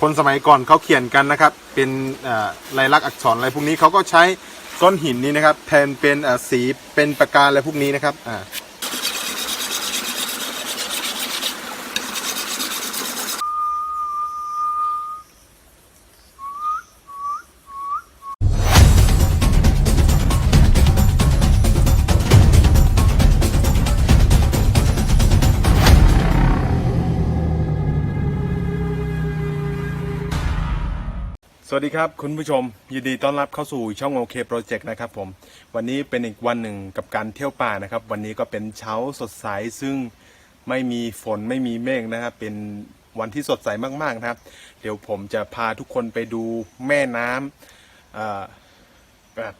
คนสมัยก่อนเขาเขียนกันนะครับ เป็นลายลักษณ์อักษรอะไรพวกนี้เขาก็ใช้ก้อนหินนี้นะครับแทนเป็นสีเป็นปากกาอะไรพวกนี้นะครับ สวัสดีครับคุณผู้ชม ยินดีต้อนรับเข้าสู่ช่องโอเคโปรเจกต์นะครับผมวันนี้เป็นอีกวันหนึ่งกับการเที่ยวป่านะครับ วันนี้ก็เป็นเช้าสดใสซึ่งไม่มีฝนไม่มีเมฆนะครับเป็นวันที่สดใสมากๆนะครับ เดี๋ยวผมจะพาทุกคนไปดูแม่น้ำเอ่อ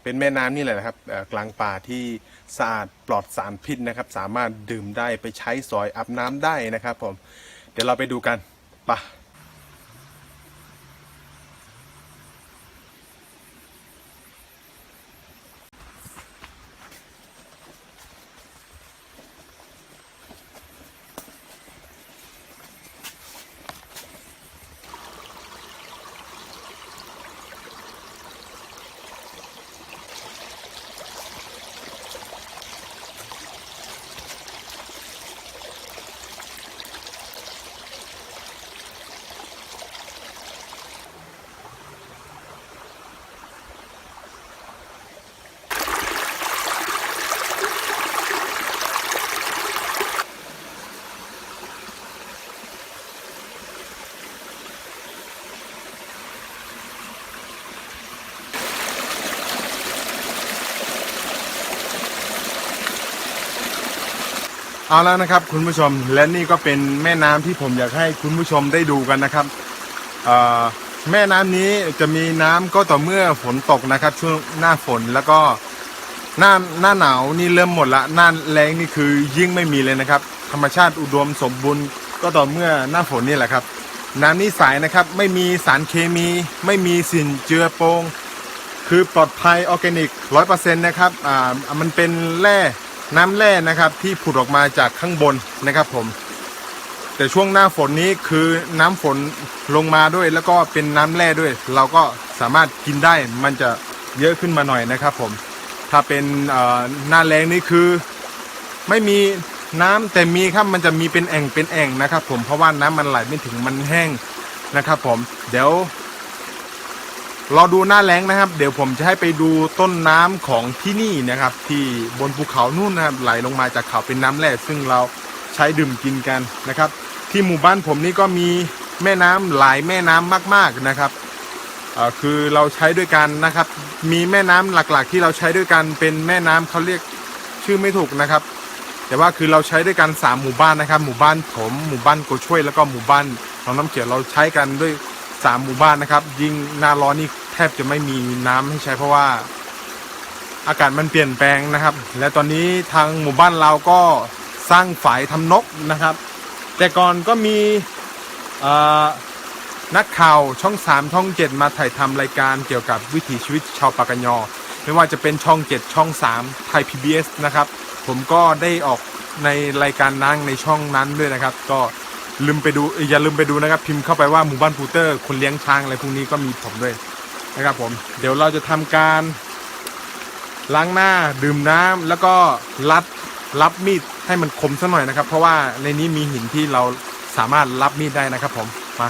เป็นแม่น้ำนี่แหละนะครับเอ่อกลางป่าที่สะอาดปลอดสารพิษนะครับ สามารถดื่มได้ไปใช้สอยอาบน้ำได้นะครับผมเดี๋ยวเราไปดูกันไปะ เอาแล้วนะครับคุณผู้ชมและนี่ก็เป็นแม่น้ำที่ผมอยากให้คุณผู้ชมได้ดูกันนะครับแม่น้ำนี้จะมีน้ำก็ต่อเมื่อฝนตกนะครับ ช่วงหน้าฝนแล้วก็หน้าหน้าหนาวนี่เริ่มหมดละหน้าแรงนี่คือยิ่งไม่มีเลยนะครับ ธรรมชาติอุดมสมบูรณ์ก็ต่อเมื่อหน้าฝนนี่แหละครับ น้ำนี่ใสนะครับไม่มีสารเคมี ไม่มีสิ่งเจือปง คือปลอดภัยออร์แกนิกร้อยเปอร์เซ็นต์นะครับอ่ามันเป็นแร่ น้ำแร่นะครับที่ผุดออกมาจากข้างบนนะครับผม แต่ช่วงหน้าฝนนี้คือน้ำฝนลงมาด้วย แล้วก็เป็นน้ำแร่ด้วย เราก็สามารถกินได้มันจะเยอะขึ้นมาหน่อยนะครับผม ถ้าเป็นหน้าแรงนี่คือไม่มีน้ำแต่มีครับมันจะมีเป็นแอ่งเป็นแอ่งนะครับ ผมเพราะว่าน้ำมันไหลไม่ถึงมันแห้งนะครับ ผม เดี๋ยว รอดูหน้าแล้งนะครับ เดี๋ยวผมจะให้ไปดูต้นน้ำของที่นี่นะครับ ที่บนภูเขานู่นนะครับไหลลงมาจากเขาเป็นน้ำแร่ซึ่งเราใช้ดื่มกินกันนะครับ ที่หมู่บ้านผมนี่ก็มีแม่น้ำหลายแม่น้ำมาก ๆนะครับคือเราใช้ด้วยกันนะครับ มีแม่น้ำหลักๆ ที่เราใช้ด้วยกันเป็นแม่น้ำเขาเรียกชื่อไม่ถูกนะครับ แต่ว่าคือเราใช้ด้วยกันสามหมู่บ้านนะครับ หมู่บ้านผมหมู่บ้านโกช่วยแล้วก็หมู่บ้านหนองน้ำเขียวเราใช้กันด้วย สามหมู่บ้านนะครับ ยิ่งหน้าร้อนนี่แทบจะไม่มีน้ำให้ใช้เพราะว่าอากาศมันเปลี่ยนแปลงนะครับ และตอนนี้ทางหมู่บ้านเราก็สร้างฝายทำนกนะครับ แต่ก่อนก็มีนักข่าวช่อง 3 ช่อง 7 มาถ่ายทำรายการเกี่ยวกับวิถีชีวิตชาวปากกยอ ไม่ว่าจะเป็นช่อง 7 ช่อง 3 ไทย PBS นะครับ ผมก็ได้ออกในรายการนั่งในช่องนั้นด้วยนะครับ ก็ ลืมไปดูอย่าลืมไปดูนะครับพิมพ์เข้าไปว่าหมู่บ้านพูเตอร์คนเลี้ยงช้างอะไรพวกนี้ก็มีผมด้วยนะครับผมเดี๋ยวเราจะทำการล้างหน้าดื่มน้ำแล้วก็รัดรับมีดให้มันคมสักหน่อยนะครับ เพราะว่าในนี้มีหินที่เราสามารถรับมีดได้นะครับผมมา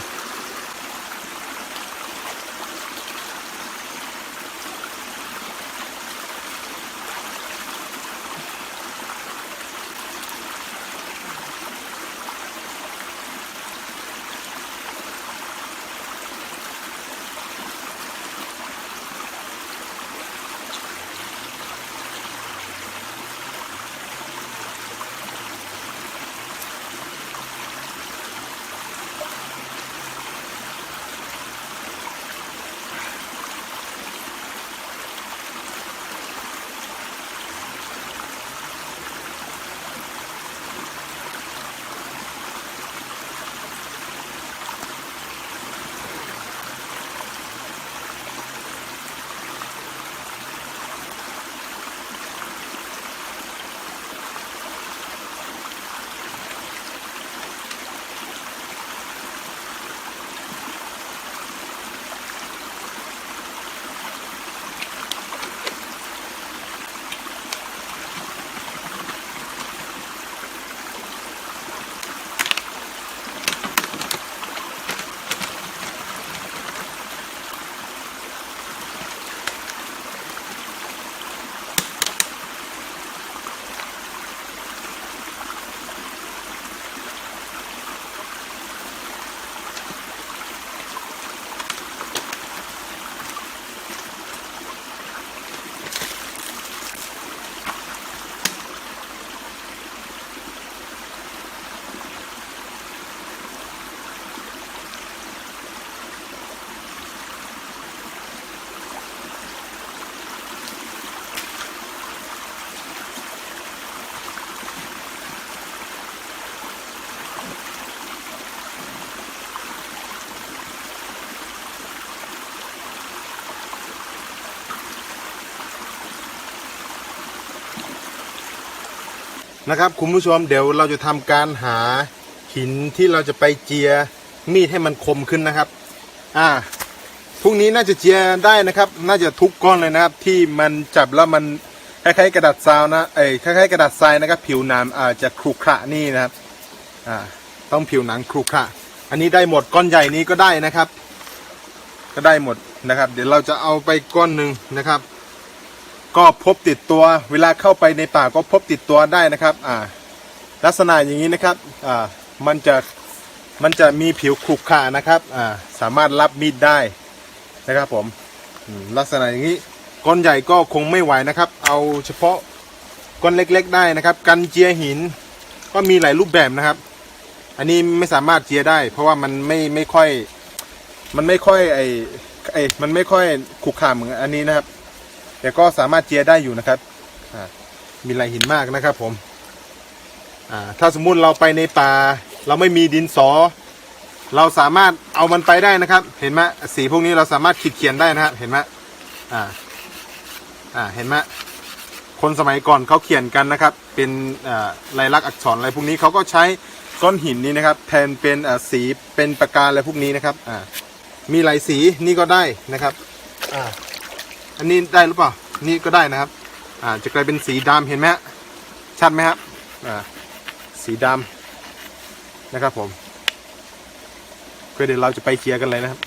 นะครับคุณผู้ชมเดี๋ยวเราจะทำการหาหินที่เราจะไปเจียมีดให้มันคมขึ้นนะครับ อ่าพรุ่งนี้น่าจะเจียได้นะครับ น่าจะทุกก้อนเลยนะครับ ที่มันจับแล้วมันคล้ายๆกระดาษทราวนะเอ้ยคล้ายๆกระดาษทรายนะครับ ผิวหนามอาจจะครุขระนี่นะครับ อ่า ต้องผิวหนังครุขระอันนี้ได้หมดก้อนใหญ่นี้ก็ได้นะครับ ก็ได้หมดนะครับ เดี๋ยวเราจะเอาไปก้อนหนึ่งนะครับ ก็พบติดตัวเวลาเข้าไปในป่าก็พบติดตัวได้นะครับอ่าลักษณะอย่างนี้นะครับอ่ามันจะมันจะมีผิวขรุขระนะครับอ่าสามารถรับมีดได้นะครับผมลักษณะอย่างนี้ก้อนใหญ่ก็คงไม่ไหวนะครับ เอาเฉพาะก้อนเล็กๆ ได้นะครับ กันเจียหินก็มีหลายรูปแบบนะครับ อันนี้ไม่สามารถเจียได้ เพราะว่ามันไม่ไม่ค่อย มันไม่ค่อยไอไอมันไม่ค่อยขรุขระเหมือนอันนี้นะครับ แต่ก็สามารถเจียได้อยู่นะครับมีลายหินมากนะครับผมถ้าสมมุติเราไปในป่า เราไม่มีดินสอ เราสามารถเอามันไปได้นะครับ เห็นไหมสีพวกนี้เราสามารถขีดเขียนได้นะครับเห็นไหมอ่าอ่าเห็นไหมคนสมัยก่อนเขาเขียนกันนะครับ เป็นลายลักษณ์อักษรอะไรพวกนี้เขาก็ใช้ก้อนหินนี้นะครับ แทนเป็นสีเป็นปากกาอะไรพวกนี้นะครับอ่ามีหลายสีนี่ก็ได้นะครับอ่า อันนี้ได้หรือเปล่า นี่ก็ได้นะครับ อ่า จะกลายเป็นสีดำเห็นไหมชัดไหมครับ อ่า สีดำนะครับผมก็เดี๋ยวเราจะไปเคลียร์กันเลยนะครับ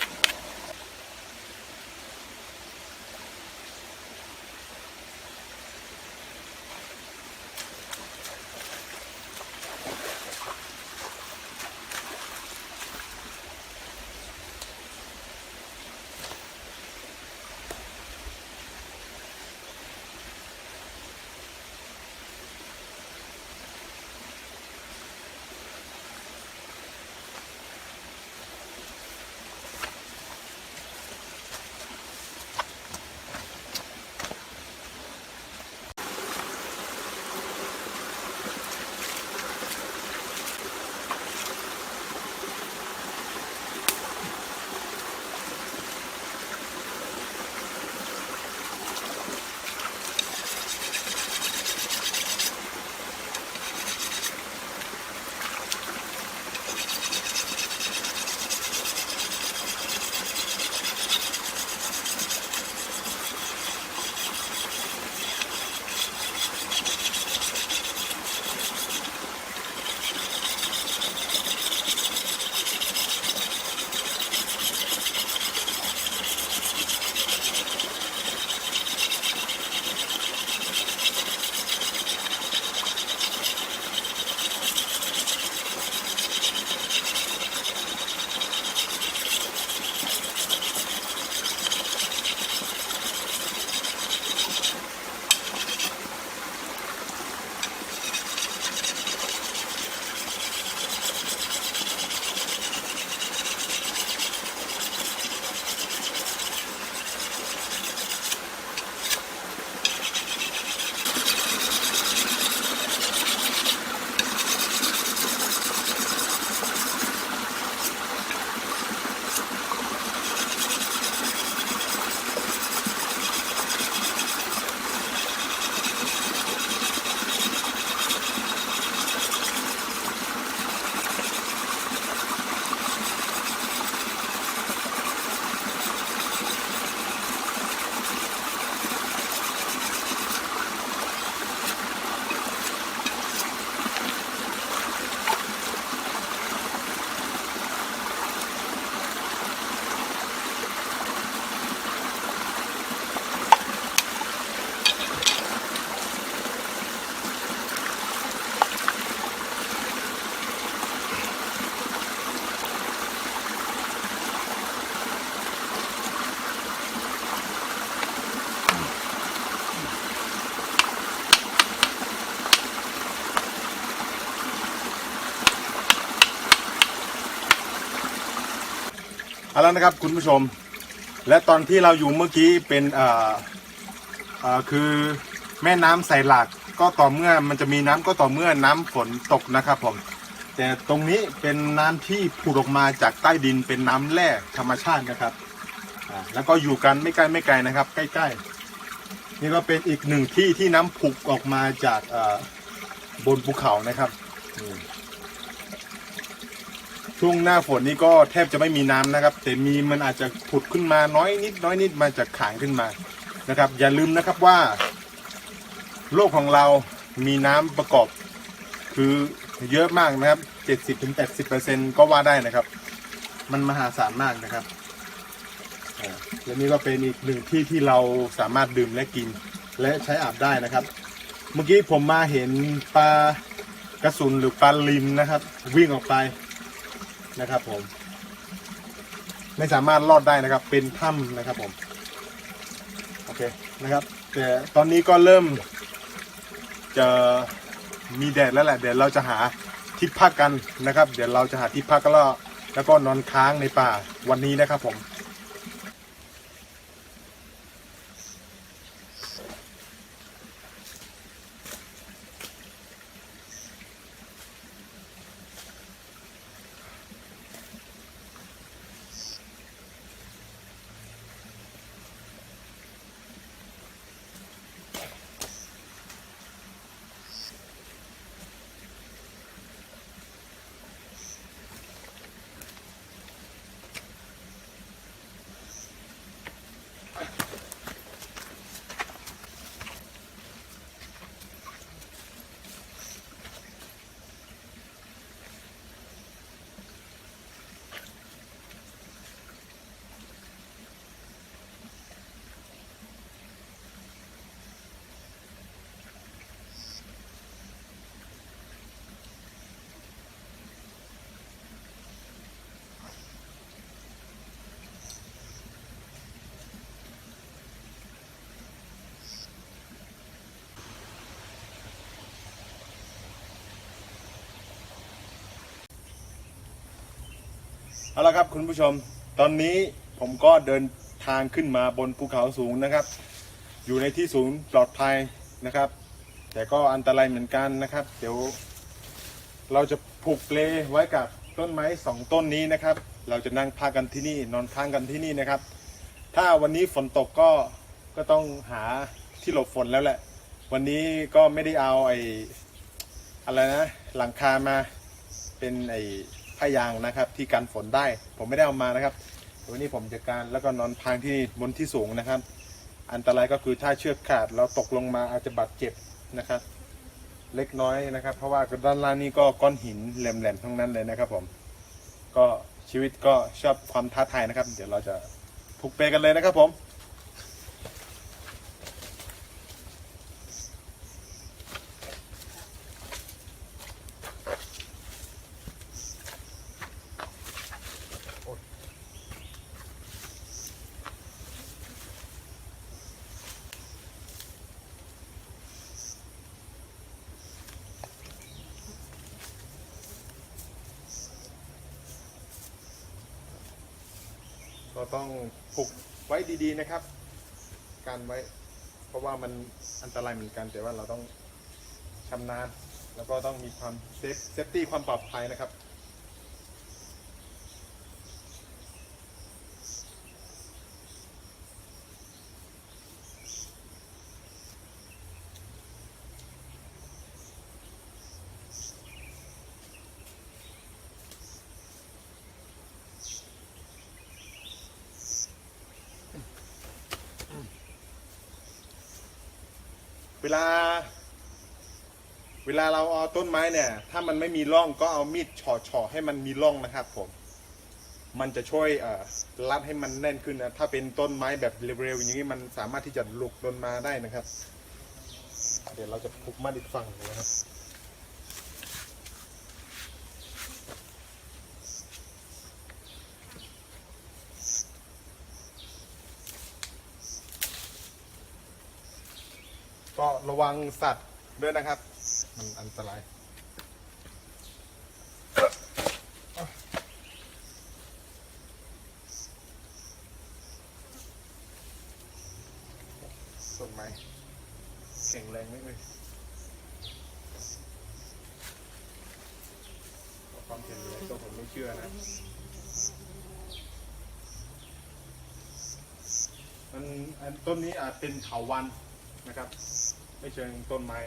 แล้วนะครับคุณผู้ชม และตอนที่เราอยู่เมื่อกี้เป็นอ่อเอ่อคือแม่น้ำใสหลักก็ต่อเมื่อมันจะมีน้ำก็ต่อเมื่อน้ำฝนตกนะครับผม แต่ตรงนี้เป็นน้ำที่ผุดออกมาจากใต้ดินเป็นน้ำแร่ธรรมชาตินะครับแล้วก็อยู่กันไม่ไกลไม่ไกลนะครับ ใกล้ ๆ นี่ก็เป็นอีกหนึ่งที่ที่น้ำผุกออกมาจากบนภูเขานะครับ ช่วงหน้าฝนนี่ก็แทบจะไม่มีน้ำนะครับ แต่มีมันอาจจะผุดขึ้นมาน้อยนิดน้อยนิดมาจากขางขึ้นมานะครับ อย่าลืมนะครับว่า โลกของเรามีน้ำประกอบ คือเยอะมากนะครับ 70-80%ก็ว่าได้นะครับ มันมหาศาลมากนะครับและนี่ก็เป็นอีกหนึ่งที่ที่เราสามารถดื่มและกิน และใช้อาบได้นะครับ เมื่อกี้ผมมาเห็นปลากระสุนหรือปลาลิมนะครับ วิ่งออกไป นะครับผม ไม่สามารถรอดได้นะครับ เป็นถ้ำนะครับผม โอเคนะครับ แต่ตอนนี้ก็เริ่ม จะมีแดดแล้วแหละเดี๋ยวเราจะหาที่พักกันนะครับ เดี๋ยวเราจะหาที่พักแล้วแล้วก็นอนค้างในป่าวันนี้นะครับผม เอาละครับคุณผู้ชมตอนนี้ผมก็เดินทางขึ้นมาบนภูเขาสูงนะครับ อยู่ในที่สูงปลอดภัยนะครับ แต่ก็อันตรายเหมือนกันนะครับ เดี๋ยว เราจะผูกเปลไว้กับต้นไม้สองต้นนี้นะครับ เราจะนั่งพักกันที่นี่นอนค้างกันที่นี่นะครับ ถ้าวันนี้ฝนตกก็ก็ต้องหาที่หลบฝนแล้วแหละ วันนี้ก็ไม่ได้เอาไอ้อะไรนะหลังคามาเป็นไอ้ ผ้ายางนะครับ ที่กันฝนได้ ผมไม่ได้เอามานะครับวันนี้ผมจะการแล้วก็นอนพางที่บนที่สูงนะครับ อันตรายก็คือถ้าเชือกขาดเราตกลงมาอาจจะบาดเจ็บนะครับ เล็กน้อยนะครับ เพราะว่าด้านล่างนี่ก็ก้อนหินแหลมๆทั้งนั้นเลยนะครับ ผม ก็ชีวิตก็ชอบความท้าทายนะครับ เดี๋ยวเราจะผูกเปกันเลยนะครับผม ก็ต้องผูกไว้ ดีๆนะครับการไว้ เพราะว่ามันอันตรายเหมือนกัน แต่ว่าเราต้องชำนาญแล้วก็ต้องมีความเซฟเซฟตี้ความปลอดภัยนะครับ ลา เวลาเราเอาต้นไม้เนี่ย ถ้ามันไม่มีร่องก็เอามีดเฉาะๆให้มันมีร่องนะครับผม มันจะช่วยรัดให้มันแน่นขึ้นนะ ถ้าเป็นต้นไม้แบบเร็วๆอย่างนี้มันสามารถที่จะหลุกลนมาได้นะครับ เดี๋ยวเราจะผูกมัดอีกฝั่งนะครับ ก็ระวังสัตว์ด้วยนะครับ มันอันตรายต้นไหม้แข็งแรงไหมเอ่ยความเห็นเลยก็ผมไม่เชื่อนะ มันอันต้นนี้อาจเป็นเถาวันนะครับ ไม่เชิงต้นไม้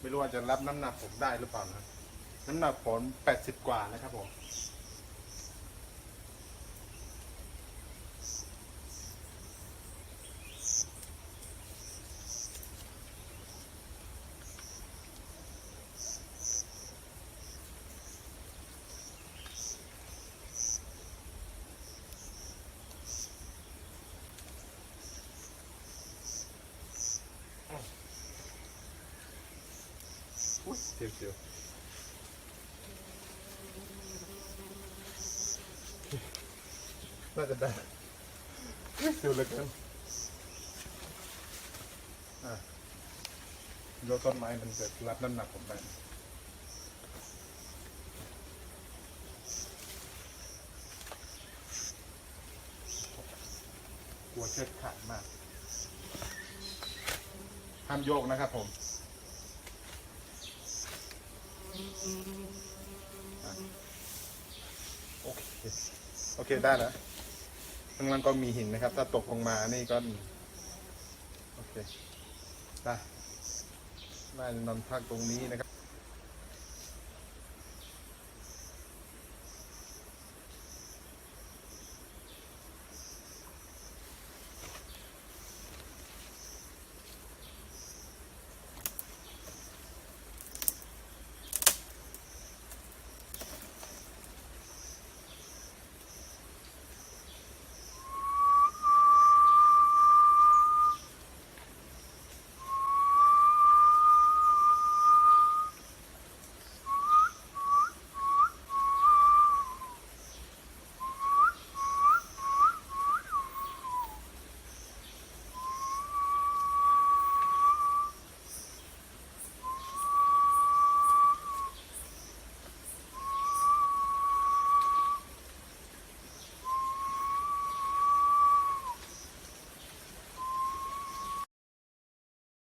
ไม่รู้ว่าจะรับน้ำหนักผมได้หรือเปล่านะ น้ำหนักผมแปดสิบกว่านะครับผม อุ้ยเสียวเสียวน่าจะได้อุ๊ยเสียวเหลือเกินอะโยนต้นไม้มันจะรับน้ำหนักผมได้กลัวเชือกขาดมากห้ามโยกนะครับผม โอเค โอเคได้แล้วข้างล่างก็มีหินนะครับ ถ้าตกลงมานี่ก็ โอเค ได้น่าจะนอนพักตรงนี้นะครับ